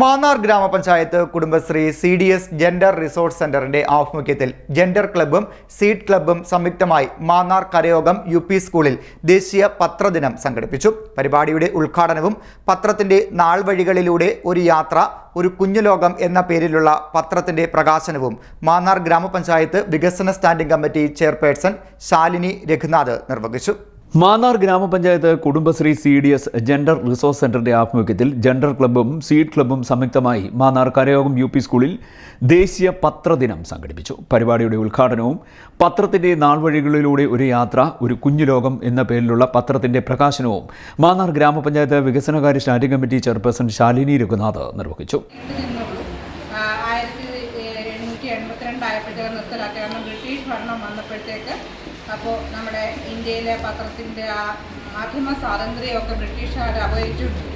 മാന്നാർ ഗ്രാമപഞ്ചായത്ത് Kudumbashree C D S gender resource സെന്ററിന്റെ ആഭിമുഖ്യത്തിൽ ജെൻഡർ ക്ലബ്ബും സീഡ് ക്ലബ്ബും സംയുക്തമായി മാന്നാർ കരയോഗം യു പി സ്കൂളിൽ ദേശീയ പത്രദിനം സംഘടിപ്പിച്ചു. പരിപാടിയുടെ ഉദ്ഘാടനവും പത്രത്തിന്റെ നാൾവഴികളിലൂടെ ഒരു യാത്ര ഒരു കുഞ്ഞുലോകം എന്ന പേരിലുള്ള പത്രത്തിന്റെ പ്രകാശനവും മാന്നാർ ഗ്രാമപഞ്ചായത്ത് വികസന standing committee chairperson Shalini Raghunath നിർവഹിച്ചു. മാന്നാർ ഗ്രാമപഞ്ചായത്ത് Kudumbashree C D S gender resource സെന്ററിന്റെ ആഭിമുഖ്യത്തിൽ ജെൻഡർ ക്ലബ്ബും സീഡ് ക്ലബ്ബും സംയുക്തമായി മാന്നാർ കരയോഗം യു പി സ്കൂളിൽ ദേശീയ പത്രദിനം സംഘടിപ്പിച്ചു. പരിപാടിയുടെ ഉദ്ഘാടനവും പത്രത്തിന്റെ നാൾവഴികളിലൂടെ ഒരു യാത്ര ഒരു കുഞ്ഞുലോകം എന്ന പേരിലുള്ള പത്രത്തിന്റെ പ്രകാശനവും മാന്നാർ ഗ്രാമപഞ്ചായത്ത് വികസനകാര്യ standing committee chairperson Shalini Raghunath നിർവഹിച്ചു. എൺപത്തിരണ്ട് നിർത്തലാക്കുക നിർത്തലാക്കി കാരണം ബ്രിട്ടീഷ് ഭരണം വന്നപ്പോഴത്തേക്ക് അപ്പോൾ നമ്മുടെ ഇന്ത്യയിലെ പത്രത്തിന്റെ ആ മാധ്യമ സ്വാതന്ത്ര്യമൊക്കെ ബ്രിട്ടീഷുകാർ അപഹരിച്ചിട്ടുണ്ട്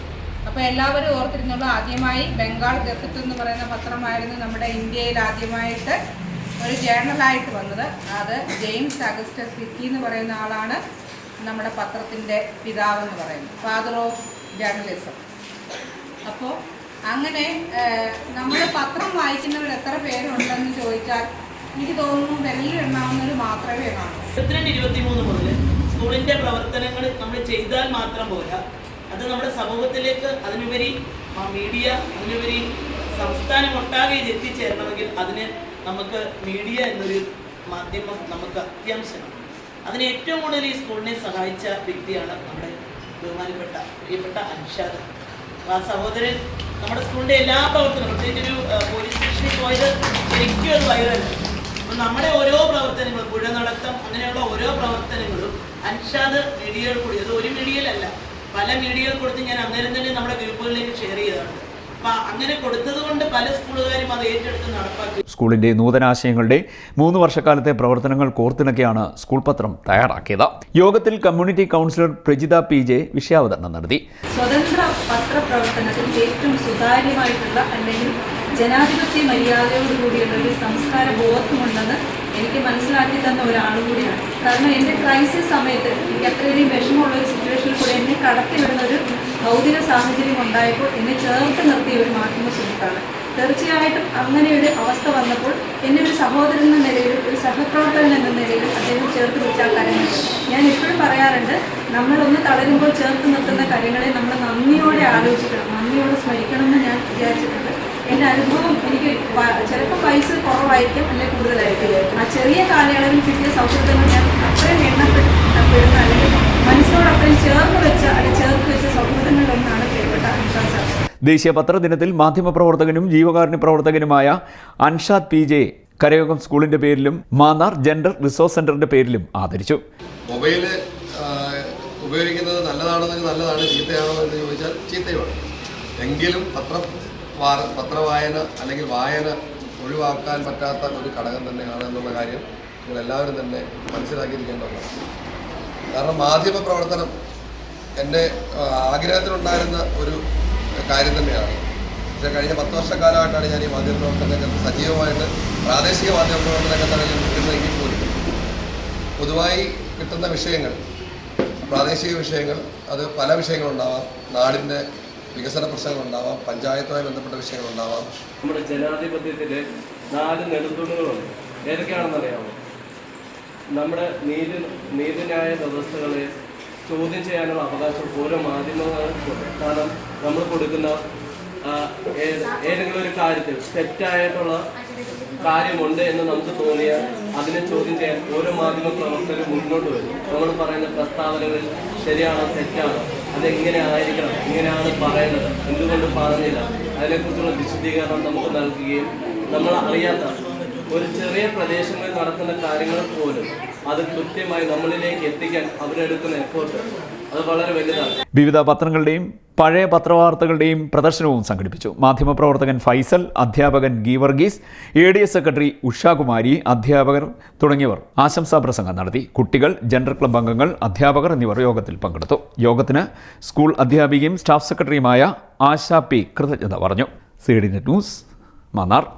അപ്പോൾ എല്ലാവരും ഓർത്തിരുന്നുള്ളൂ ആദ്യമായി ബംഗാൾ ഗസറ്റ് എന്ന് പറയുന്ന പത്രമായിരുന്നു നമ്മുടെ ഇന്ത്യയിൽ ആദ്യമായിട്ട് ഒരു ജേണലായിട്ട് വന്നത്. അത് ജെയിംസ് അഗസ്റ്റസ് സിറ്റി എന്ന് പറയുന്ന ആളാണ് നമ്മുടെ പത്രത്തിന്റെ പിതാവെന്ന് പറയുന്നത്. ഫാദർ ഓഫ് ജേർണലിസം അപ്പോൾ അങ്ങനെ നമ്മൾ പത്രം വായിക്കുന്നവർ എത്ര പേരുണ്ടെന്ന് ചോദിച്ചാൽ എനിക്ക് തോന്നുന്നു വിരലിൽ എണ്ണാവുന്നവർ മാത്രമേ കാണൂ. ഇരുപത്തിരണ്ട് ഇരുപത്തിമൂന്ന് മുതൽ സ്കൂളിന്റെ പ്രവർത്തനങ്ങൾ നമ്മൾ ചെയ്താൽ മാത്രം പോരാ. അത് നമ്മുടെ സമൂഹത്തിലേക്ക് അതിനുപരി മീഡിയ അതിനുപരി സംസ്ഥാനം ഒട്ടാകെ ഇത് എത്തിച്ചേരണമെങ്കിൽ അതിന് നമുക്ക് മീഡിയ എന്നൊരു മാധ്യമം നമുക്ക് അത്യാവശ്യമാണ്. അതിന് ഏറ്റവും കൂടുതൽ ഈ സ്കൂളിനെ സഹായിച്ച വ്യക്തിയാണ് നമ്മുടെ ബഹുമാനപ്പെട്ട പ്രിയപ്പെട്ട അൻഷാദ്. ആ സഹോദരൻ നമ്മുടെ സ്കൂളിന്റെ എല്ലാ പ്രവർത്തനവും പ്രത്യേകിച്ച് ഒരു പോലീസ് സ്റ്റേഷനിൽ പോയത് ശരിക്കും ഒരു വൈറൽ. അപ്പൊ നമ്മുടെ ഓരോ പ്രവർത്തനങ്ങളും പുഴ നടത്തം അങ്ങനെയുള്ള ഓരോ പ്രവർത്തനങ്ങളും അൻഷാദ് മീഡിയകൾ കൂടി അത് ഒരു മീഡിയയിലല്ല പല മീഡിയകൾ കൊടുത്ത് ഞാൻ അന്നേരം തന്നെ നമ്മുടെ ഗ്രൂപ്പുകളിലേക്ക് ഷെയർ ചെയ്തതാണ്. അങ്ങനെ കൊടുത്തതുകൊണ്ട് പല സ്കൂളുകാരും അത് ഏറ്റെടുത്ത് നടപ്പാക്കി. സ്കൂളിന്റെ നൂതനാശയങ്ങളുടെ മൂന്ന് വർഷക്കാലത്തെ പ്രവർത്തനങ്ങൾ കോർത്തിണക്കിയാണ് സ്കൂൾ പത്രം തയ്യാറാക്കിയത്. യോഗത്തിൽ community counsellor Prajitha P J വിഷയാവതരണം നടത്തി. സ്വതന്ത്ര പത്രപ്രവർത്തനത്തിൽ ഏറ്റവും സുതാര്യമായിട്ടുള്ള അല്ലെങ്കിൽ ജനാധിപത്യ മര്യാദയോടുകൂടിയുള്ള ഒരു സംസ്കാര ബോധമുണ്ടെന്ന് എനിക്ക് മനസ്സിലാക്കി തന്ന ഒരാളും കൂടിയാണ്. കാരണം എന്റെ ക്രൈസിസ് സമയത്ത് എനിക്ക് അത്രയധികം വിഷമമുള്ള ഒരു സിറ്റുവേഷനിൽ കൂടെ എന്നെ കടത്തി വിടുന്ന ഒരു ഭൗതിക സാഹചര്യം ഉണ്ടായപ്പോൾ എന്നെ ചേർത്ത് നിർത്തിയ ഒരു മാധ്യമ സുഹൃത്താണ്. തീർച്ചയായിട്ടും അങ്ങനെ ഒരു അവസ്ഥ വന്നപ്പോൾ എന്നെ ഒരു സഹോദരൻ എന്ന നിലയിൽ ഒരു സഹപ്രവർത്തകൻ എന്ന നിലയിൽ അദ്ദേഹം ചേർത്ത് വെച്ചാൽ കാര്യങ്ങൾ ഞാൻ ഇപ്പോഴും പറയാറുണ്ട് നമ്മളൊന്ന് തളരുമ്പോൾ ചേർത്ത് നിർത്തുന്ന കാര്യങ്ങളെ നമ്മൾ നന്ദിയോടെ ആലോചിക്കണം. നന്ദിയോടെ സ്മരിക്കണം എന്ന് ഞാൻ വിചാരിച്ചിട്ടുണ്ട്. എന്റെ അനുഭവം എനിക്ക് ചിലപ്പോൾ പൈസ കുറവായിരിക്കും അല്ലെങ്കിൽ കൂടുതലായിരിക്കും. ആ ചെറിയ കാലയളവിൽ കിട്ടിയ സൗഹൃദങ്ങൾ ഞാൻ അത്രയും എണ്ണപ്പെടുന്ന അല്ലെങ്കിൽ മനസ്സോടൊപ്പം ചേർന്ന് വെച്ച അല്ലെങ്കിൽ ചേർത്ത് വെച്ച സൗഹൃദങ്ങളിലൊന്നാണ് പ്രിയപ്പെട്ട സാർ. ദേശീയ പത്രദിനത്തിൽ മാധ്യമപ്രവർത്തകനും ജീവകാരുണ്യ പ്രവർത്തകനുമായ അൻഷാദ് പി ജെ കരയോഗം സ്കൂളിന്റെ പേരിലും മാന്നാർ ജെൻഡർ റിസോഴ്സ് സെന്ററിന്റെ പേരിലും ആദരിച്ചു. മൊബൈൽ ഉപയോഗിക്കുന്നത് നല്ലതാണെന്നെങ്കിൽ നല്ലതാണ് ചീത്തയാണോ എന്ന് ചോദിച്ചാൽ ചീത്തയുമാണ്. എങ്കിലും പത്രം പത്രവായന അല്ലെങ്കിൽ വായന ഒഴിവാക്കാൻ പറ്റാത്ത ഒരു ഘടകം തന്നെയാണ് എന്നുള്ള കാര്യം നിങ്ങളെല്ലാവരും തന്നെ മനസ്സിലാക്കിയിരിക്കേണ്ടതാണ്. കാരണം മാധ്യമ പ്രവർത്തനം എന്റെ ആഗ്രഹത്തിലുണ്ടായിരുന്ന ഒരു കാര്യം തന്നെയാണ്. പക്ഷേ കഴിഞ്ഞ പത്ത് വർഷക്കാലമായിട്ടാണ് ഞാൻ ഈ മാധ്യമ പ്രവർത്തന സജീവമായിട്ട് പ്രാദേശിക മാധ്യമ പ്രവർത്തന രംഗത്താണ് ഞാൻ നിൽക്കുന്നതെങ്കിൽ പോലും പൊതുവായി കിട്ടുന്ന വിഷയങ്ങൾ പ്രാദേശിക വിഷയങ്ങൾ അത് പല വിഷയങ്ങളുണ്ടാവാം. നാടിന്റെ വികസന പ്രശ്നങ്ങളുണ്ടാവാം പഞ്ചായത്തുമായി ബന്ധപ്പെട്ട വിഷയങ്ങളുണ്ടാവാം. നമ്മുടെ ജനാധിപത്യത്തിലെ നാല് നെടുന്തൂണുകളുണ്ട് ഏതൊക്കെയാണെന്നറിയാമോ? നമ്മുടെ നീതി നീതിന്യായ വ്യവസ്ഥകളെ ചോദ്യം ചെയ്യാനുള്ള അവകാശം ഓരോ മാധ്യമങ്ങൾക്കുണ്ട് കാരണം നമ്മൾ കൊടുക്കുന്ന ഏതെങ്കിലും ഒരു കാര്യത്തിൽ തെറ്റായിട്ടുള്ള കാര്യമുണ്ട് എന്ന് നമുക്ക് തോന്നിയാൽ അതിനെ ചോദ്യം ചെയ്യാൻ ഓരോ മാധ്യമ പ്രവർത്തകരും മുന്നോട്ട് വരും. നമ്മൾ പറയുന്ന പ്രസ്താവനകളിൽ ശരിയാണോ തെറ്റാണോ? അത് അതെങ്ങനെ ആയിരിക്കണം? ഇങ്ങനെയാണ് പറയുന്നത്. എന്തുകൊണ്ട് പറഞ്ഞില്ല? അതിനെക്കുറിച്ചുള്ള വിശദീകരണം നമുക്ക് നൽകുകയും നമ്മൾ അറിയാത്ത ഒരു ചെറിയ പ്രദേശങ്ങളിൽ നടക്കുന്ന കാര്യങ്ങൾ പോലും അത് കൃത്യമായി നമ്മളിലേക്ക് എത്തിക്കാൻ അവരെടുക്കുന്ന എഫേർട്ട് അത് വളരെ വലുതാണ്. വിവിധ പത്രങ്ങളുടെയും പഴയ പത്രവാർത്തകളുടെയും പ്രദർശനവും സംഘടിപ്പിച്ചു. മാധ്യമപ്രവർത്തകൻ ഫൈസൽ അധ്യാപകൻ Geevarghese A D S secretary Ushakumari അധ്യാപകർ തുടങ്ങിയവർ ആശംസാ പ്രസംഗം നടത്തി. കുട്ടികൾ ജനറൽ ക്ലബ് അംഗങ്ങൾ അധ്യാപകർ എന്നിവർ യോഗത്തിൽ പങ്കെടുത്തു. യോഗത്തിന് സ്കൂൾ അധ്യാപികയും സ്റ്റാഫ് സെക്രട്ടറിയുമായ ആശാ പി കൃതജ്ഞത പറഞ്ഞു. C D news Mannar.